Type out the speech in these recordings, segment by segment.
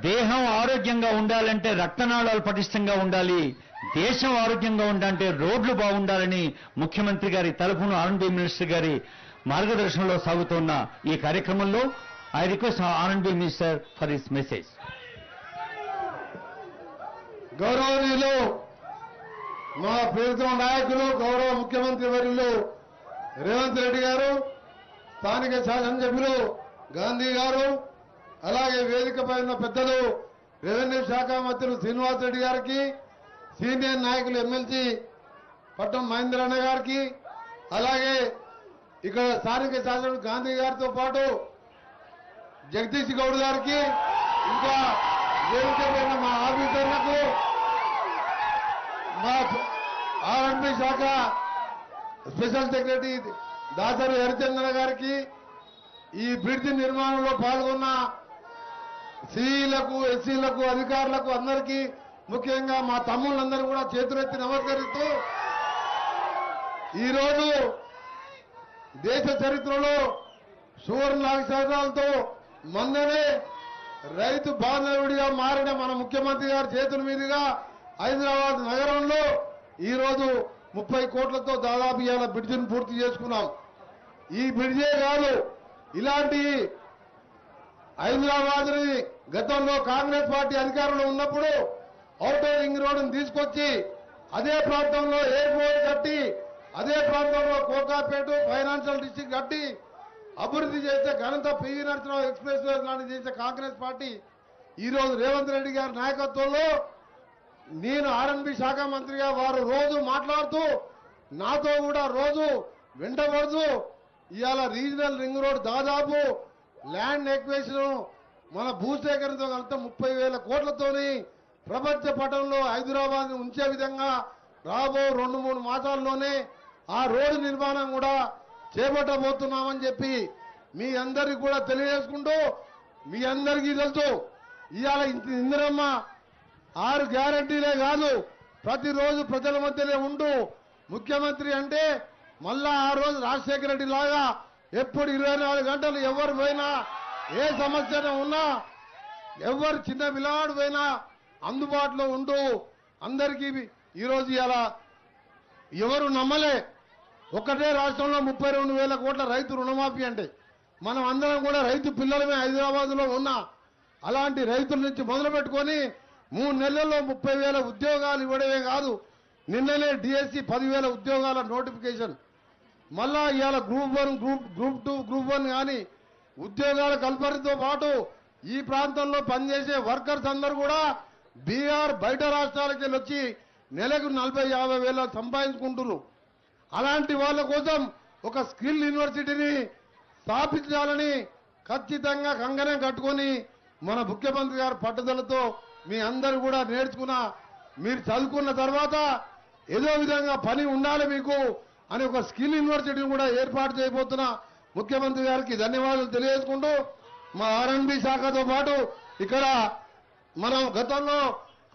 దేహం ఆరోగ్యంగా ఉండాలంటే రక్తనాళాలు పటిష్టంగా ఉండాలి. దేశం ఆరోగ్యంగా ఉండాలంటే రోడ్లు బాగుండాలని ముఖ్యమంత్రి గారి తరఫున ఆర్ఎండ్బి మినిస్టర్ గారి మార్గదర్శనంలో సాగుతున్న ఈ కార్యక్రమంలో I request R and B minister for his message గౌరవనీయులు మా ప్రభుత్వ నాయకులు గౌరవ ముఖ్యమంత్రి వర్యులు రేవంత్ రెడ్డి గారు స్థానిక శాసనసభ్యులు గాంధీ గారు అలాగే వేదికపై ఉన్న పెద్దలు రెవెన్యూ శాఖ మంత్రులు శ్రీనివాస్ రెడ్డి గారికి సీనియర్ నాయకులు ఎమ్మెల్సీ పట్టం మహేంద్రన్న గారికి అలాగే ఇక్కడ స్థానిక శాసన గాంధీ గారితో పాటు జగదీష్ గౌడ్ గారికి ఇంకా వేదిక పైన మా ఆఫీసర్లకు మా ఆర్ఎంపీ శాఖ స్పెషల్ సెక్రటరీ దాసరి హరిచంద్ర గారికి ఈ బ్రిడ్జ్ నిర్మాణంలో పాల్గొన్న సిఈలకు ఎస్సీలకు అధికారులకు అందరికీ ముఖ్యంగా మా తమ్ముళ్ళందరూ కూడా చేతులెత్తి నమస్కరిస్తూ ఈరోజు దేశ చరిత్రలో సువర్ణ అక్షరాలతో మొన్ననే రైతు బాంధవుడిగా మారిన మన ముఖ్యమంత్రి గారి చేతుల మీదుగా హైదరాబాద్ నగరంలో ఈరోజు ముప్పై కోట్లతో దాదాపు ఇవాళ బ్రిడ్జిని పూర్తి చేసుకున్నాం. ఈ బ్రిడ్జే కాదు ఇలాంటి హైదరాబాద్ని గతంలో కాంగ్రెస్ పార్టీ అధికారంలో ఉన్నప్పుడు ఔటర్ రింగ్ రోడ్డును తీసుకొచ్చి అదే ప్రాంతంలో ఎయిర్పోర్ట్ కట్టి అదే ప్రాంతంలో కోకాపేట ఫైనాన్షియల్ డిస్టిక్ కట్టి అభివృద్ధి చేసే ఘనత పివి నరసింహరావు ఎక్స్ప్రెస్ వే లాంటి చేసే కాంగ్రెస్ పార్టీ ఈరోజు రేవంత్ రెడ్డి గారి నాయకత్వంలో నేను ఆర్ఎన్బి శాఖ మంత్రిగా వారు రోజు మాట్లాడుతూ నాతో కూడా రోజు వెంటబడుతూ ఇవాళ రీజనల్ రింగ్ రోడ్ దాదాపు ల్యాండ్ ఎక్వేషన్ మన భూసేకరణతో కలిపితే ముప్పై వేల కోట్లతోని ప్రపంచ పటంలో హైదరాబాద్ ఉంచే విధంగా రాబో రెండు మూడు మాసాల్లోనే ఆ రోడ్డు నిర్మాణం కూడా చేపట్టబోతున్నామని చెప్పి మీ అందరికి కూడా తెలియజేసుకుంటూ మీ అందరికీ తెలుసు. ఇవాళ ఇంత- ఇందిరమ్మ ఆరు గ్యారంటీలే కాదు ప్రతిరోజు ప్రజల మధ్యనే ఉంటూ ముఖ్యమంత్రి అంటే మళ్ళా ఆ రోజు రాజశేఖర రెడ్డి లాగా ఎప్పుడు ఇరవై నాలుగు గంటలు ఎవరు పోయినా ఏ సమస్య ఉన్నా ఎవరు చిన్న పిల్లవాడు పోయినా అందుబాటులో ఉంటూ అందరికీ ఈరోజు ఇలా ఎవరు నమ్మలే. ఒకటే రాష్ట్రంలో ముప్పై రెండు వేల కోట్ల రైతు రుణమాఫీ అంటే మనం అందరం కూడా రైతు పిల్లలమే హైదరాబాద్లో ఉన్నా అలాంటి రైతుల నుంచి మొదలుపెట్టుకొని మూడు నెలల్లో ముప్పై వేల ఉద్యోగాలు ఇవ్వడమే కాదు నిన్ననే డిఎస్సి పదివేల ఉద్యోగాల నోటిఫికేషన్ మళ్ళా ఇవాళ group one group group two group one కానీ ఉద్యోగాల కల్పనతో పాటు ఈ ప్రాంతంలో పనిచేసే వర్కర్స్ అందరూ కూడా బీహార్ బయట రాష్ట్రాలకి వెళ్ళి వచ్చి నెలకు నలభై యాభై వేల సంపాదించుకుంటున్నారు అలాంటి వాళ్ళ కోసం ఒక స్కిల్ యూనివర్సిటీని స్థాపించాలని ఖచ్చితంగా కంగనం కట్టుకొని మన ముఖ్యమంత్రి గారు పట్టుదలతో మీ అందరు కూడా నేర్చుకున్న మీరు చదువుకున్న తర్వాత ఏదో విధంగా పని ఉండాలి మీకు. అని ఒక స్కిల్ యూనివర్సిటీని కూడా ఏర్పాటు చేయబోతున్న ముఖ్యమంత్రి గారికి ధన్యవాదాలు తెలియజేసుకుంటూ మా ఆర్ఎండ్బి శాఖతో పాటు ఇక్కడ మనం గతంలో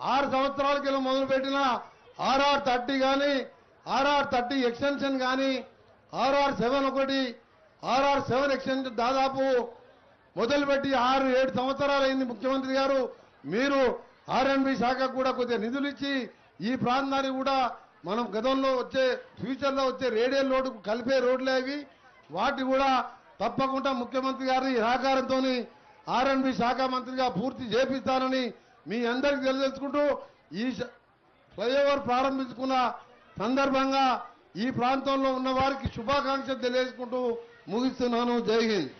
ఆరు సంవత్సరాల కింద మొదలుపెట్టిన ఆర్ఆర్ థర్టీ కానీ ఆర్ఆర్ థర్టీ ఎక్స్టెన్షన్ కానీ ఆర్ఆర్ సెవెన్ ఒకటి ఆర్ఆర్ సెవెన్ ఎక్స్టెన్షన్ దాదాపు మొదలుపెట్టి ఆరు ఏడు సంవత్సరాలు అయింది ముఖ్యమంత్రి గారు. మీరు ఆర్ఎన్బి శాఖకు కూడా కొద్దిగా నిధులు ఇచ్చి ఈ ప్రాంతాన్ని కూడా మనం గతంలో వచ్చే ఫ్యూచర్లో వచ్చే రేడియల్ రోడ్డు కలిపే రోడ్లే అవి. వాటి కూడా తప్పకుండా ముఖ్యమంత్రి గారి సహకారంతో ఆర్ఎండ్బి శాఖ మంత్రిగా పూర్తి చేపిస్తానని మీ అందరికీ తెలియజేసుకుంటూ ఈ ఫ్లైఓవర్ ప్రారంభించుకున్న సందర్భంగా ఈ ప్రాంతంలో ఉన్న వారికి శుభాకాంక్షలు తెలియజేసుకుంటూ ముగిస్తున్నాను. జై హింద్.